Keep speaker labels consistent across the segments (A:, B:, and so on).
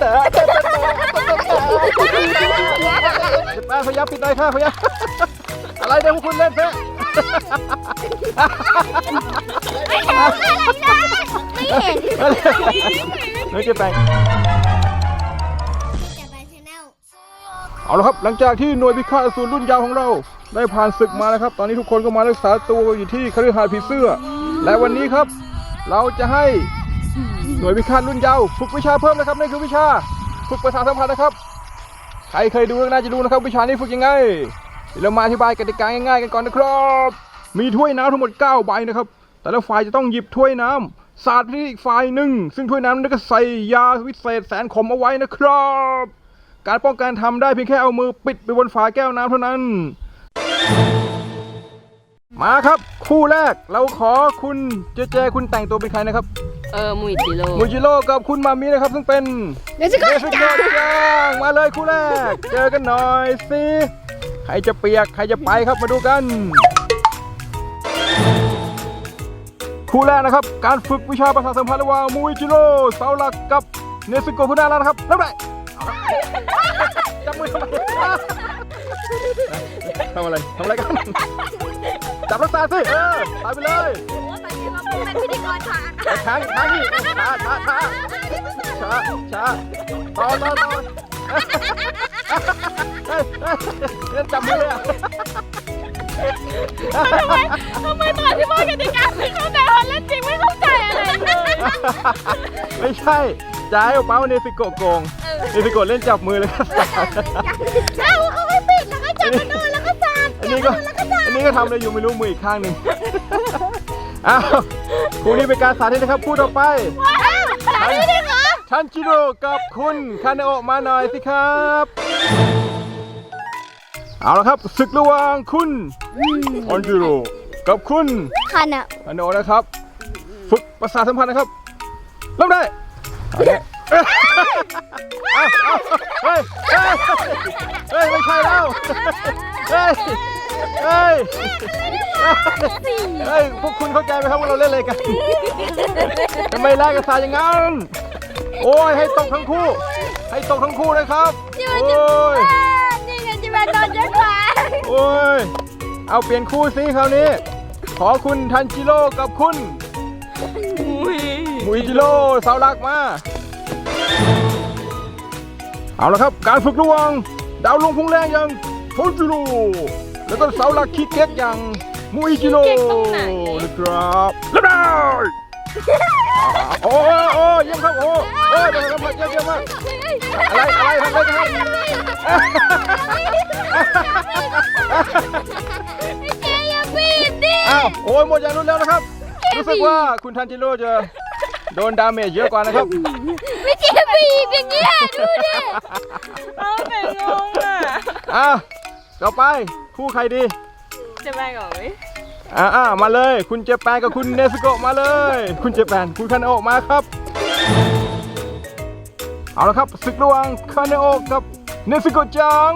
A: แต่แต่แต่แต่แป้งพยายามปิดหน่อยค่ะพยายามอะไรเนี่ยพวกคุณเล่นแพ้
B: ไม่เห็น
A: น้องเจ๊แป้งเอาละครับหลังจากที่หน่วยพิฆาตอสูรรุ่นยาวของเรา ได้ผ่านศึกมาแล้วครับ ตอนนี้ทุกคนก็มารักษาตัวอยู่ที่คฤหาสน์ผีเสื้อ และวันนี้ครับ เราจะให้ หน่วยพิฆาตรุ่นยาวฝึกวิชาเพิ่มนะครับนั่นคือวิชาฝึกประสาสัมพันธ์นะครับ ใครเคยดูก็น่าจะรู้นะครับ วิชานี้ฝึกยังไงเดี๋ยวเรามาอธิบายกติกาง่ายๆกันก่อนนะครับ มีถ้วยน้ำทั้งหมด 9 ใบนะครับ แต่ละฝ่ายจะต้องหยิบถ้วยน้ำสาดไปที่อีกฝ่ายหนึ่ง ซึ่งถ้วยน้ำนั้นก็ใส่ยาวิเศษแสนขมเอาไว้นะครับ การป้องกันทำได้เพียงแค่เอามือปิดไปบนฝาแก้วน้ำเท่านั้น มาครับคู่แรกเราขอคุณเจเจคุณแต่งตัวเป็นใครนะครับ
C: เออมุยจิโร่
A: มูจิโร่กับคุณมามินะครับซึ่งเป็น
B: เดี๋ยวจะก็
A: เดฟิโกจ้างมาเลยคู่แรก เจอกันหน่อยสิใครจะเปียกใครจะไปครับมาดูกัน คู่แรกนะครับ การฝึกวิชาประสาทสัมพันธ์ระหว่างมูจิโร่เสาหลักกับเนสโกะผู้น่ารักนะครับเริ่มได้จับมือทำไมทำอะไรทำอะไรกันจับรักษาสิเออตายไปเลย
B: เป็นพิธีกรค่ะ
A: ช้าช้างนี่ช้าช้าช้าช้าช้าต่อต่อต่อเฮ้ยเฮ้ยเล่นจับมือเลยอะ
C: ทำไมตอนที่พูดกติกาไม่เข้าใจตอนเล่นจริงไม่เข้าใจอะไรเลย
A: ไม่ใช่จะให้ป้าวันเนฟิโกะโกงเนฟิโกะเล่นจับมือเลยครับ
B: เอ้าเขาไม่ปิดแล้วก็จับมาโดนแล้วก็สาด
A: อันนี้ก็อันนี้ก็ทำอะไรอยู่ไม่รู้มืออีกข้างหนึ่ง อ้าวคู่นี้เป็นการสาธิตนะครับพูดต่อไป
B: สาธิตเลยเหรอ
A: ทันจิโร่กับคุณคาเนโอะมาหน่อยสิครับ เอาละครับศึกระหว่างคุณทันจิโร่กับคุณ
B: คันอะ
A: คาเนโอะนะครับ ฝึกประสาทสัมพันธ์นะครับเริ่มได้เอาเนี่ยเอ้ยเอาเอาเฮ้ยเฮ้ยเฮ้ยไม่ใช่แล้วเฮ้ยเฮ้ยเฮ้ยพวกคุณเข้าใจไหมครับว่าเราเล่นอะไรกันทำไมแลกกันสายอย่างนั้นโอ้ยให้ตกทั้งคู่ ให้ตกทั้งคู่นะครับ
B: จิ
A: โอ้
B: วจิวยนี่ไงจิวันโดนเยอะกว่า
A: โอ้ยเอาเปลี่ยนคู่สิคราวนี้ ขอคุณทันจิโร่กับคุณ
C: มุย
A: มุยจิโร่เสาหลักมาเอาละครับ การฝึกระหว่าง ดาวลงพุ่งแรงอย่างทันจิโร่แล้วก็เสาหลักคิดเก๊กอย่างมุยจิโร่นะครับเริ่มได้โอ้ยโอ้ยเยี่ยมครับโอ้ยโอ้ยเยี่ยมมากเยี่ยมเยี่ยมมากอะไรอะไรทำอะไรกันครับ
B: เจอย่าปิดดิ
A: อ้าวโอ้ยหมดอย่างรุนแล้วนะครับ รู้สึกว่าคุณทันจิโร่จะ โดนดาเมจเยอะกว่านะครับ
B: ไม่เจบีบอย่างเงี้ยดูดิ
C: เอาแต่งงอะ
A: อะต่อไปคู่ใครดี
C: จะไปก่อนไหม
A: อ่าอ่ามาเลย คุณเจแปนกับคุณเนสโกะมาเลย คุณเจแปนคุณคาเนโอะมาครับ เอาละครับศึกระหว่างคาเนโอะกับเนสโกะจัง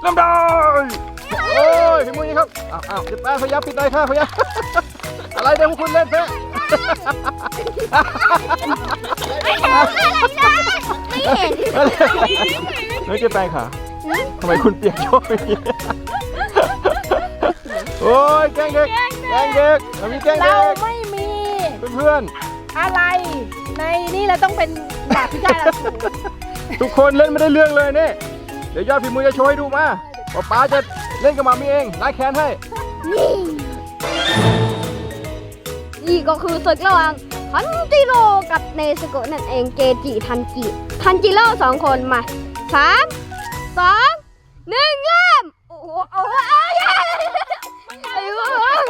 A: เริ่มได้โอ้ยพี่มุ้ยครับอ้าวอ้าวเจแปนพยายามปิดหน่อยค่ะพยายาม อะไรเนี่ยพวกคุณเล่นแพ้
B: ไม่เห็น
A: น้องเจแปนค่ะทำไมคุณเปียกโชกอย่างนี้โอ้ยแกล้งเด็กแกล้งเด็กเรามีแกล้ง
C: เรา
A: เด็ก
C: ไม่มี
A: เพื่อน
C: อะไร ในนี่เราต้องเป็นดาบพิฆาตอสูร
A: ๆทุกคนเล่นไม่ได้เรื่องเลยเนี่ยเดี๋ยวยอดฝีมือจะโชว์ให้ดูมาป๊าป๊าจะเล่นกับหมามีเองล้างแค้นให้
B: นี่ ก็คือศึกระหว่างทันจิโร่กับเนสโกะนั่นเองเกจิทันจิทันจิโร่สองคนมาสามสองหนึ่งเริ่มโอ้โหโอ้โหโอ้ยไอ้โว้ย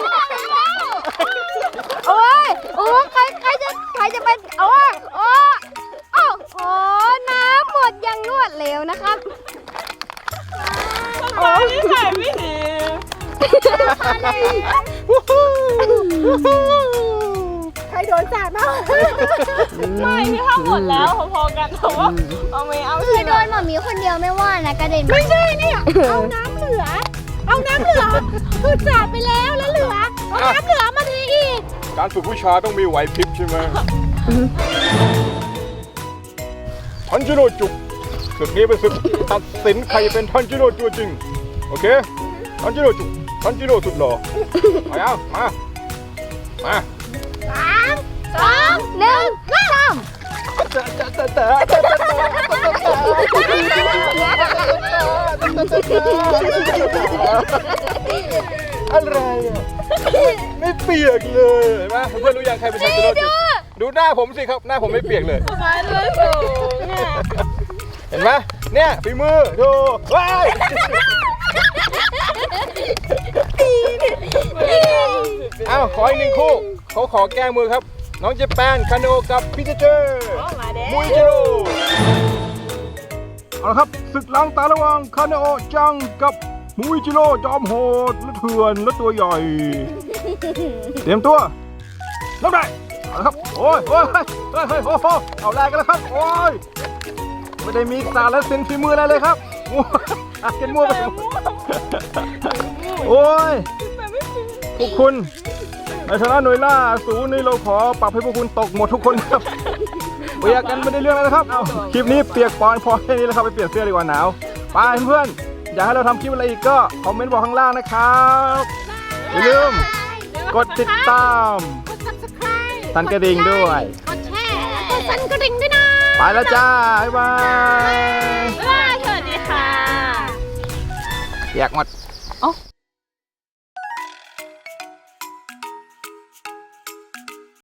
B: โอ้ยโอ้ใครใครจะใครจะเป็นโอ้ยโอ้ยโอ้โหน้ำหมดยังรวดเร็วนะครับ
C: โอ้ยนี่ใส่ไม่ดี ใครโดนสาดบ้างไม่นี่เข้าหมดแล้วพอๆกันแต่ว่าเอาไม่เอา
B: คือ
C: ใช่
B: โดนหมอมีคนเดียวไม่ว่านะกระเด็น
C: ไม่ใช่เนี่ยเอาน้ำเหลือ เอาน้ำเหลือคือสาดไปแล้วแล้วเหลือเอาน้ำเหลือมาทีอีก
A: การฝึกผู้ชายต้องมีไหวพริบใช่ไหมททันจิโร่จุกศึกนี้เป็นศึกตัดสินใครเป็นทันจิโร่ตัวจริง โอเค ทันจิโร่จุกทันจิโร่สุดหล่อมายังมา มา
C: สามสอง
B: หนึ่งเริ่ม
A: อะไรอะไม่เปียกเลยเห็นไหมเพื่อนรู้ยังใครเป็นทันจิโร่จุกดูหน้าผมสิครับหน้าผมไม่เปียกเลย
C: มาด้วยสูงเนี่ย
A: เห็นไหมเนี่ยฝีมือดูว้ายเอ้าขออีกหนึ่งคู่เขาขอแก้มือครับ น้องเจแปนคาโนกับพี่เจเจอร์
C: มาเด้
A: มุยจิโร่เอาละครับศึกล้างตาระหว่างคาโนจังกับมุยจิโร่จอมโหดและเถื่อนและตัวใหญ่ เตรียมตัวเริ่มได้เอาละครับโอ้ยโอ้ยเฮ้ยเฮ้ยเฮ้ยโอ้โหเอาแรงกันแล้วครับโอ้ยไม่ได้มีสารและเซ็นฝีมืออะไรเลยครับมั่วอะเก็นมั่วไปหมดโอ้ยพวกคุณ ในฐานะหน่วยล่าศูนย์นี่เราขอปรับให้พวกคุณตกหมดทุกคนครับเปียกกันไม่ได้เรื่องแล้วนะครับเอาคลิปนี้เปียกปอนพอแค่นี้แล้วครับไปเปลี่ยนเสื้อดีกว่าหนาวไปเพื่อนๆอยากให้เราทำคลิปอะไรอีกก็คอมเมนต์บอกข้างล่างนะครับอย่าลืมกดติดตาม
C: กด subscribe
A: สั่นกระดิ่งด้วย
C: กดแชร์แล้วก็สั่นกระดิ่งด้วยนะ
A: ไปแล้วจ้าบ๊ายบาย
C: บ๊ายบายสวัสดีค่ะ
A: เปียกหมด